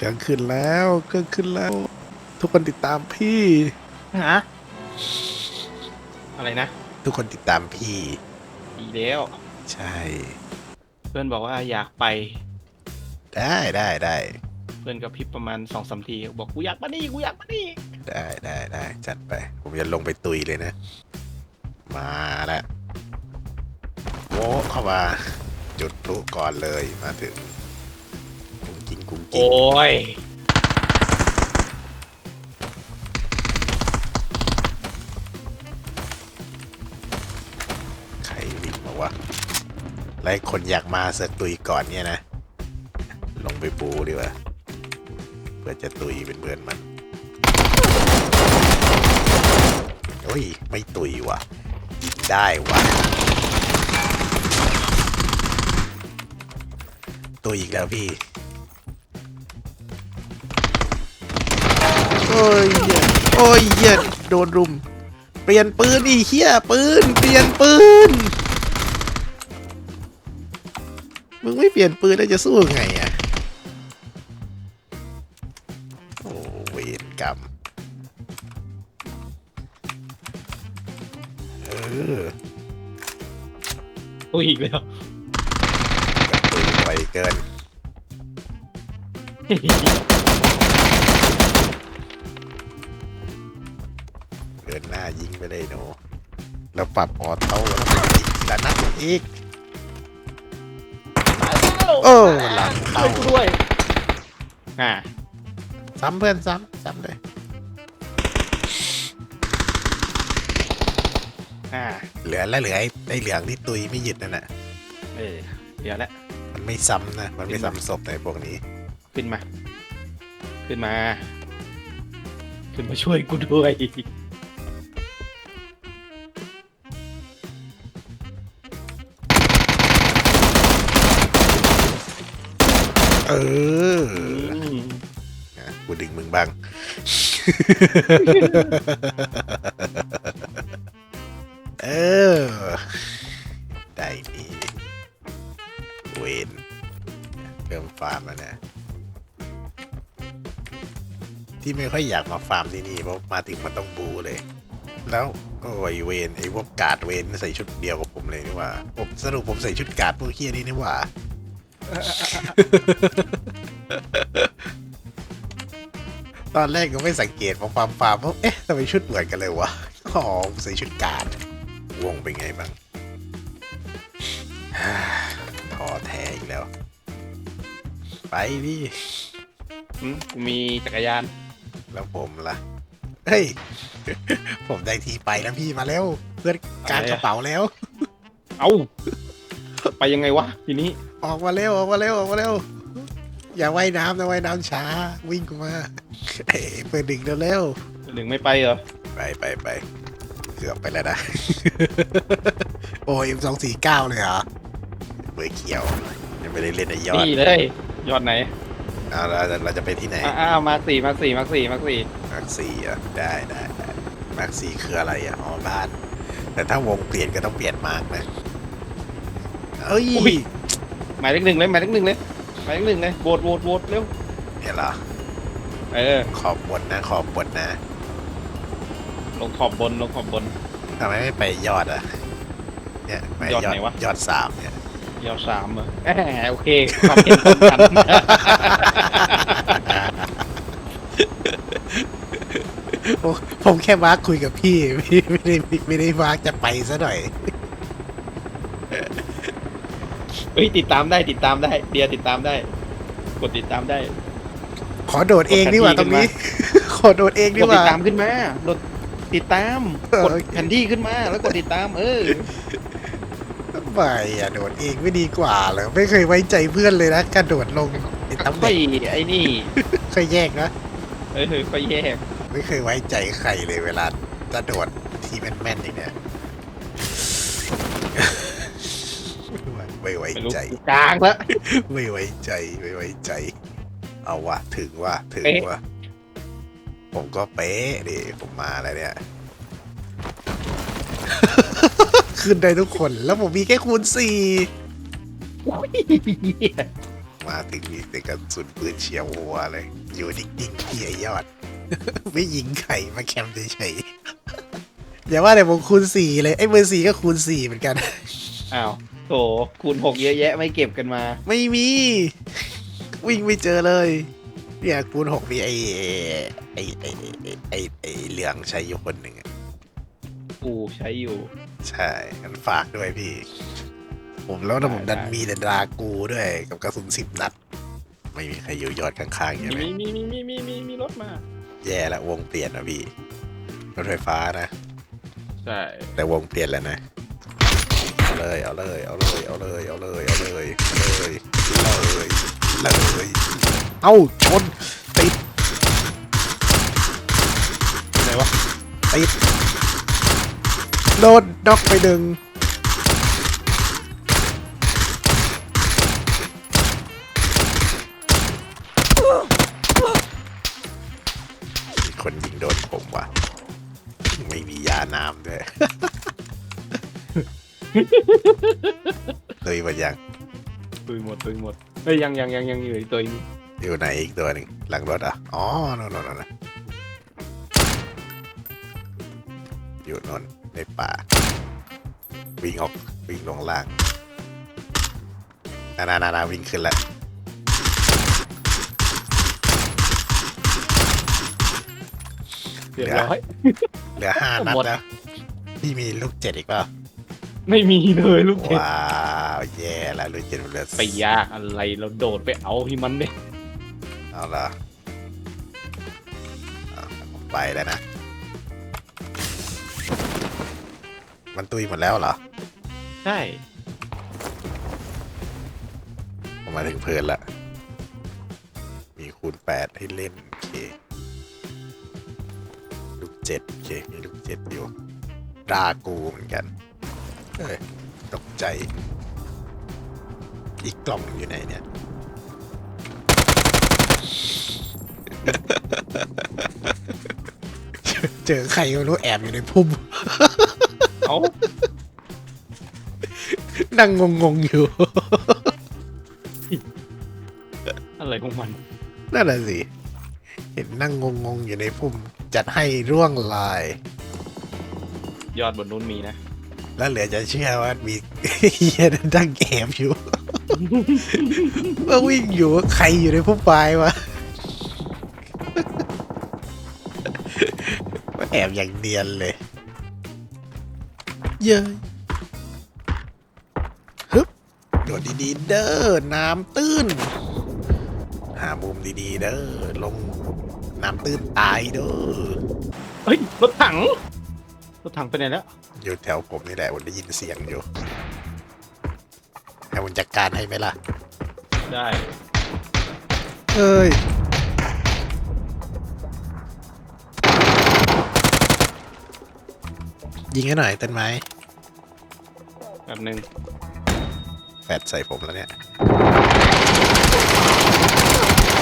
เครื่องขึ้นแล้วเครื่องขึ้นแล้ว ทุกคนติดตามพี่ ฮะอะไรนะทุกคนติดตามพี่ ดีแล้ว ใช่ เพื่อนบอกว่าอยากไป ได้ได้ได้เพื่อนกับพริบประมาณสองสามทีบอกกูอยากมานี่กูอยากมานี่ได้ได้ได้จัดไป ผมจะลงไปตุยเลยนะ มาแล้วโว้เข้ามา จุดพลุก่อนเลยมาถึง กุ้งกิ้งกุ้งโอ้กิ้งยใครวิ่งมาวะแล้วไอ้คนอยากมาเสือกตุยก่อนเนี่ยนะ ลงไปปูดีกว่าเพื่อจะตุยเป็นเพื่อนมันโอ้ย ไม่ตุยว่ะยิงได้ว่ะตุยอีกแล้วพี่ โอ้ยเหี้ยโอ้ยเหี้ยโดนรุม เปลี่ยนปืนอีเหี้ยปืน เปลี่ยนปืน มึงไม่เปลี่ยนปืนแล้วจะสู้ไงอะ โอ้เวรกรรมเออกูอีกแล้วปืนไวเกิน ยิงไปเลยหนูแล้วปรับออโต้แล้วมันยิงทีละนัดอีก โอ้หลังเข้า ช่วยกูด้วยอ่าซ้ำเพื่อนซ้ำซ้ำเลยอ่าเหลือแล้วเหลือไอ้ไอ้เหลืองที่ตุยไม่หยุดนั่นน่ะเออเดี๋ยวละมันไม่ซ้ำนะ มันไม่ซ้ำศพในพวกนี้ ขึ้นมา ขึ้นมา ขึ้นมาช่วยกูด้วย เอออืมอะกูดึงมึงบ้าง เออ ได้ดีเวนเริ่มฟาร์มแล้วนะ ที่ไม่ค่อยอยากมาฟาร์มที่นี่เพราะมาถึงมันต้องบูเลย แล้วโอ้ยเวนไอ้พวกกาดเวนใส่ชุดเดียวกับผมเลยนี่หว่าผมสรุปผมใส่ชุดกาดพวกเฮียนี่นี่หว่า ตอนแรกก็ไม่สังเกตพอฟาร์มฟาร์มว่าเอ๊ะทำไมชุดเหมือนกันเลยวะอ๋อใส่ชุดการดวงเป็นไงบ้างฮ่าท้อแท้อีกแล้ว ไปพี่อืมกูมีจักรยาน แล้วผมล่ะ เฮ้ย ผมได้ทีไปแล้วพี่มาแล้ว เพื่อนการกระเป๋าแล้ว เอ้าไปยังไงวะ ทีนี้ ออกมาเร็วออกมาเร็วออกมาเร็วอย่าว่ายน้ำนะว่ายน้ำช้า วิ่งกูมาเอ้ยเปิดดึงเร็วๆหนึ่งไม่ไปเหรอไปไปไปเกือบไปแล้วนะ โอ้ยสองสี่เก้าเลยเหรอเบอร์เขียวยังไม่ได้เล่นไอ้ยอดนี่เลย ยอดไหนเอาเราเราจะไปที่ไหน อ่าอ่ามาร์คสี่มาร์คสี่มาร์คสี่มาร์คสี่มาร์คสี่อะได้ได้ได้มาร์คสี่คืออะไรอะอ๋อบ้าน แต่ถ้าวงเปลี่ยนก็ต้องเปลี่ยนมาร์กนะเอ้ย หมายเลขหนึ่งเลยหมายเลขหนึ่งเลยหมายเลขหนึ่งเลยโหวตโหวตโหวตเร็วเนี่ยเหรอเออขอบบนนะขอบบนนะลงขอบบนลงขอบบน ทำไมไม่ไปยอดอะเนี่ยไปยอดไหนวะ ยอดสามเนี่ยยอดสามเหรอแหมโอเคความเห็นตรงกัน โอ้ผมแค่มาร์คคุยกับพี่พี่ไม่ได้ไม่ได้มาร์คจะไปซะหน่อย เฮ้ยติดตามได้ติดตามได้เดียติดตามได้ กดติดตามได้ ขอโดดเองดีกว่าตรงนี้ ขอโดดเองดีกดกติว่า ดตามขึ้นมากดติดตามเออ กดแผนที่ขึ้นมาแล้วกดติดตาม เออไม่อะโดดเองไม่ดีกว่าเหรอไม่เคยไว้ใจเพื่อนเลยนะกระโดดลงไอ้ตำแหค่น่องยไอ้นี่เคยแยกนะ เออค่อยแยกไม่เคยไว้ใจใครเลยเวลาจะโดดทีแม่นๆอย่างเนี้ย ไม่ไว้ไม่รู้ใจ กลางแล้วไม่ไว้ใจ ไม่ไว้ใจ เอาวะถึงว่าถึงเป๊ะว่าผมก็เป๊ะดิผมมาแล้วเนี่ย ขึ้นได้ทุกคนแล้วผมมีแค่คูณสี่มาถึงมีแต่กระสุนปืนเฉียวหัวเลย อยู่นิ่งๆที่ไอยอด ไม่ยิงไข่มาแคมป์เฉยๆอย่าว่าแต่ผมคูณสี่เลยไอ้เบอร์สี่ก็คูณสี่เหมือนกัน อ้าว โถคูณหกเยอะแยะไม่เก็บกันมา ไม่มี วิ่งไม่เจอเลยเนี่ยคูณหกมีไอ้ไอ้ไอ้ไอ้ไอ้ไอ้เหลืองใช้อยู่คนหนึ่งอะกูใช้อยู่ ใช่กันฝากด้วยพี่ ผมแล้วนะผมดันได้ มีแต่ดรากูด้วยกับกระสุนสิบนัด ไม่มีใครอยู่ยอดข้างๆใช่ไหมมีมีมีมีมีมีมีรถมา แย่ละวงเปลี่ยนนะพี่รถไฟฟ้านะ ใช่ แต่วงเปลี่ยนแล้วนะ เอาเลยเอาเลยเอาเลยเอาเลยเอาเลยเอาเลยเลยเลยเลยเอ้าชนติดไหนวะติดโดนน็อกไปหนึ่ง เลยมายังตุยหมดตุยหมดเฮ้ยยังยังยังยังอยู่อีกตัวนึงอยู่ไหนอีกตัวหนึ่งหลังรถอะอ๋อโน่นโน่นโน่นอยู่โนนในป่า วิ่งออกวิ่งลงล่างนานานานาวิ่งขึ้นแล้วเรียบร้อยเหลือห้านัดหมดแล้วพี่มีลูกเจ็ดอีกเปล่า ไม่มีเลยลูกเห็บว้าวแย่แล้วลูกเจ็ดมันเหลือไปยากอะไรเราโดดไปเอาที่มันเนี่ยเอาละเอาผมไปแล้วนะ มันตุยหมดแล้วเหรอใช่ผมมาถึงเพลินละ มีคูณแปดให้เล่นโอเคลูกเจ็ดโอเคมีลูกเจ็ดอยู่ดรากูเหมือนกัน เอ้ยตกใจ อีกกล่องอยู่ไหนเนี่ย เจอใครก็ไม่รู้แอบอยู่ในพุ่ม เอานั่งงงๆอยู่ อะไรของมัน นั่นแหละสิ เห็นนั่งงงๆอยู่ในพุ่ม จัดให้ร่วงลาย ยอดบนนู้นมีนะ แล้วเหลือจะเชื่อว่ามีเฮียนั่นนั่งแอบอยู่ว่าวิ่งอยู่ว่าใครอยู่ในพุ่มปลายวะว่าแอบอย่างเนียนเลย เย้ยฮึบโดดดีๆเด้อน้ำตื้น หามุมดีๆเด้อลงน้ำตื้นตายเด้อเฮ้ยรถถัง รถถังไปไหนแล้ว อยู่แถวผมนี่แหละผมได้ยินเสียงอยู่ ให้ผมจัดการให้ไหมล่ะ ได้เอ้ย ยิงให้หน่อยต้นไม้แบบหนึ่งแฟดใส่ผมแล้วเนี่ย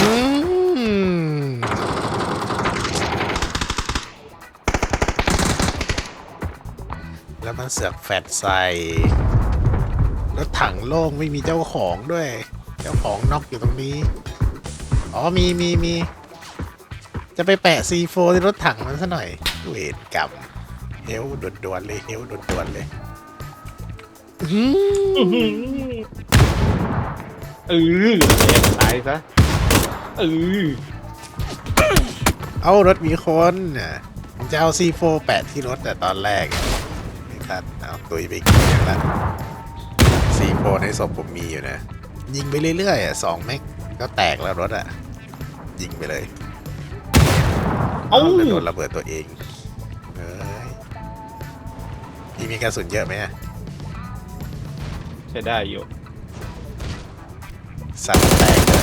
อืม เสือกแฟดใส่รถถังโล่งไม่มีเจ้าของด้วย เจ้าของน็อกอยู่ตรงนี้ อ๋อมีมีมี จะไปแปะ C4 ในรถถังมันซะหน่อยเวรกรรมเฮลด่วนๆเลยเฮลด่วนๆเลยอื้อหือเออตายซะเออเอารถมีคนน่ะผมจะเอา C4 แปะที่รถแต่ตอนแรก อะไม่ทันเอาตุยไปกินอย่างละ C4 ในศพผมมีอยู่นะ ยิงไปเรื่อยๆอะสองเมกก็แตกแล้วรถอะ ยิงไปเลยเอ้าแล้วโดนระเบิดตัวเองเอ้ยพี่มีกระสุนเยอะไหมอะใช้ได้อยู่ สัตว์แตก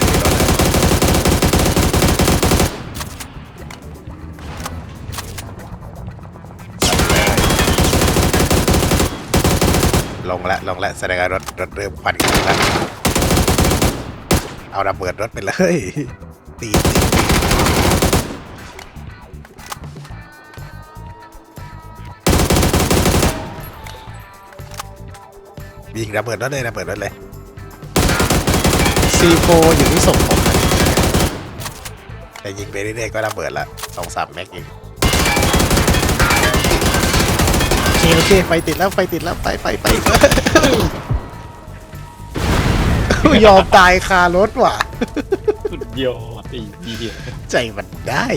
ลงละลงละแสดงว่ารถรถเริ่มควันขึ้นแล้วเอาระเบิดรถไปเลยตีตียิงระเบิดรถเลยระเบิดรถเลย C4 C4 อยู่ที่ศพผมนะแต่ยิงไปเรื่อยๆก็ระเบิดละสองสามแม็กเอง คโอเคไฟติดแล้วไฟติดแล้วไปไปไปยอมตายคารถว่ะ สุดยอดไอ้เหี้ยใจมันได้